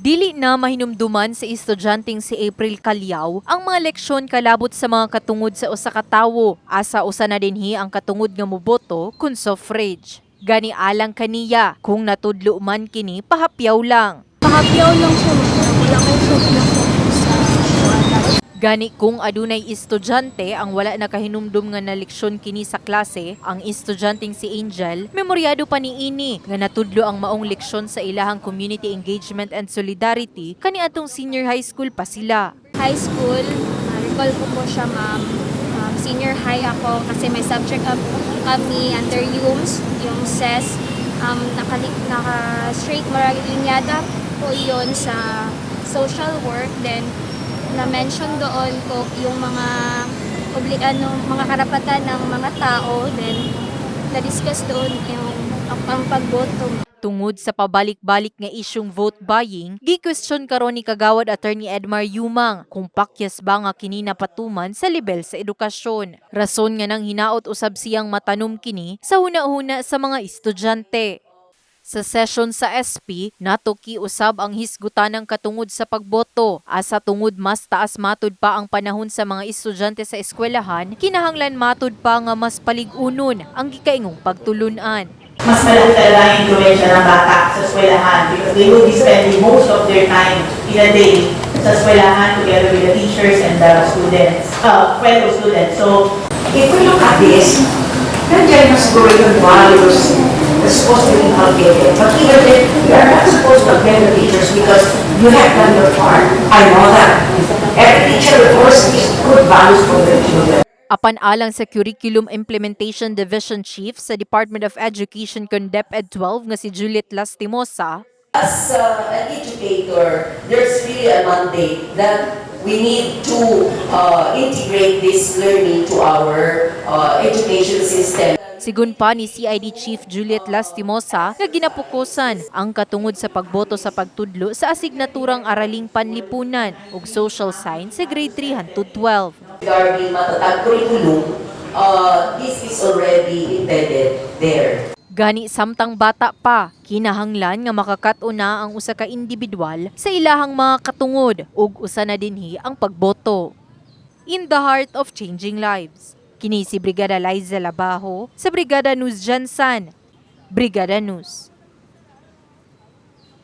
Dili na mahinumduman sa estudyanteng si April Calyaw ang mga leksyon kalabot sa mga katungod sa usa ka tawo asa usa na dinhi ang katungod nga moboto kun suffrage. Gani alang kaniya kung natudlo man kini pahapyaw lang. Mahapyaw lang siya. Wala kay wala. Gani kung adunay estudyante ang wala nakahinumdum nga na leksyon kini sa klase, ang estudyanteng si Angel, memoryado pa niini nga natudlo ang maong leksyon sa ilahang community engagement and solidarity kaniadtong senior high school pa sila. High school, uh, recall ko po siya ma'am. Um, senior high ako kasi may subject up kami under UMS, yung SES. Um, naka, naka straight marag linyada po yon sa social work. Then, na-mention doon ko yung mga obli, ano, mga karapatan ng mga tao. Then, na-discuss doon yung ang, pagboto. Tungod sa pabalik-balik nga isyong vote buying, gi-question karon ni kagawad attorney Edmar Yumang kung pakyas ba nga kini napatuman sa level sa edukasyon. Rason nga nang hinaot usab siyang matanom kini sa huna-huna sa mga estudyante. Sa session sa SP, natuki usab ang hisgutan ng katungod sa pagboto. Asa tungod mas taas matud pa ang panahon sa mga estudyante sa eskwelahan, kinahanglan matud pa nga mas paligunon ang gikaingong pagtulunan. mas malaki talaga yung influensya ng bata sa eskwelahan because they will be spending most of their time in a day sa eskwelahan together with the teachers and the students, uh, fellow students. So, If we look at this, nandiyan na siguro yung values supposed to be inculcated. But then, you are not supposed to blame the teachers because you have done your part. I know that. Every teacher will always teach good values for their children. Apan alang sa Curriculum Implementation Division Chief sa Department of Education kun DepEd 12 nga si Juliet Lastimosa, As uh, an educator, there's really a mandate that we need to uh, integrate this learning to our uh, education system. Sigun pa ni CID Chief Juliet Lastimosa nga ginapukusan ang katungod sa pagboto sa pagtudlo sa asignaturang araling panlipunan ug social science sa grade 3 hangtod 12. Regarding matatag curriculum, uh, this is already embedded there. Gani samtang bata pa, kinahanglan nga makakatuna ang usa ka individual sa ilahang mga katungod ug usa na dinhi ang pagboto. In the heart of changing lives. Kini si Brigada Liza Labajo sa Brigada News Jansan. Brigada News.